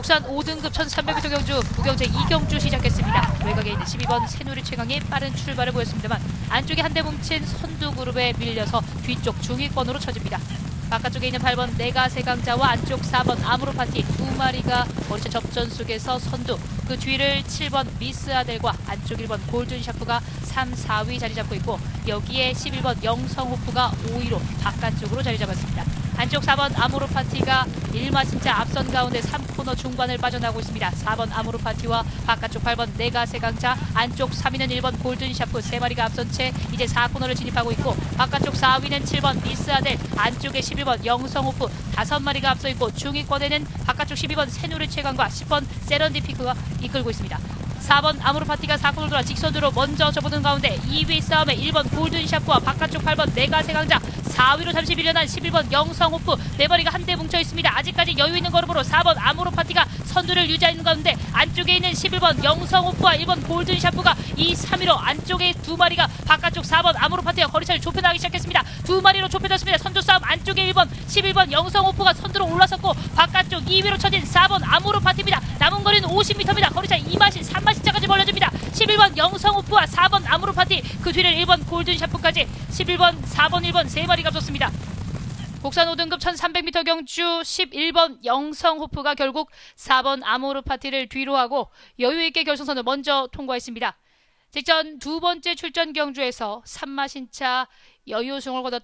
국산 5등급 1300m 경주 무경제 이경주 시작했습니다. 외곽에 있는 12번 새누리 최강이 빠른 출발을 보였습니다만 안쪽에 한 대 뭉친 선두 그룹에 밀려서 뒤쪽 중위권으로 쳐집니다. 바깥쪽에 있는 8번 내가 세강자와 안쪽 4번 아무로 파티 두 마리가 머리차 접전 속에서 선두 그 뒤를 7번 미스 아델과 안쪽 1번 골든 샤프가 3, 4위 자리 잡고 있고 여기에 11번 영성호프가 5위로 바깥쪽으로 자리 잡았습니다. 안쪽 4번 아모르 파티가 일마 진짜 앞선 가운데 3코너 중반을 빠져나오고 있습니다. 4번 아모르 파티와 바깥쪽 8번 내가 세강자 안쪽 3위는 1번 골든 샤프 세 마리가 앞선 채 이제 4코너를 진입하고 있고 바깥쪽 4위는 7번 미스 아델 안쪽에 11번 영성호프 다섯 마리가 앞서 있고 중위권에는 바깥쪽 12번 새누리 최강과 10번 세런디피크가 이끌고 있습니다. 4번 아모르 파티가 4코너 돌아 직선으로 먼저 접어든 가운데 2위 싸움에 1번 골든샤프와 바깥쪽 8번 내가 세 강자 4위로 잠시 밀려난 11번 영성호프 네 마리가 한데 뭉쳐 있습니다. 아직까지 여유 있는 걸음으로 4번 아모르 파티가 선두를 유지하는 가운데 안쪽에 있는 11번 영성호프와 1번 골든샤프가 이 3위로 안쪽에 두 마리가 바깥쪽 4번 아모르 파티가 거리차를 좁혀나가기 시작했습니다. 두 마리로 좁혀졌습니다. 선두 싸움 안쪽에 1번 11번 영성호프가 선두로 올라섰고 바깥쪽 2위로 쳐진 4번 아모르 파티입니다. 남은 거리는 50m입니다. 거리차 2마신 3마신차까지 벌려집니다. 11번 영성호프와 4번 아모르 파티 그 뒤를 1번 골든샤프까지 11번 4번 1번 세 마리가 붙었습니다. 국산 5등급 1300m 경주 11번 영성호프가 결국 4번 아모르 파티를 뒤로 하고 여유 있게 결승선을 먼저 통과했습니다. 직전 두 번째 출전 경주에서 산마신차 여유 우승을 거뒀던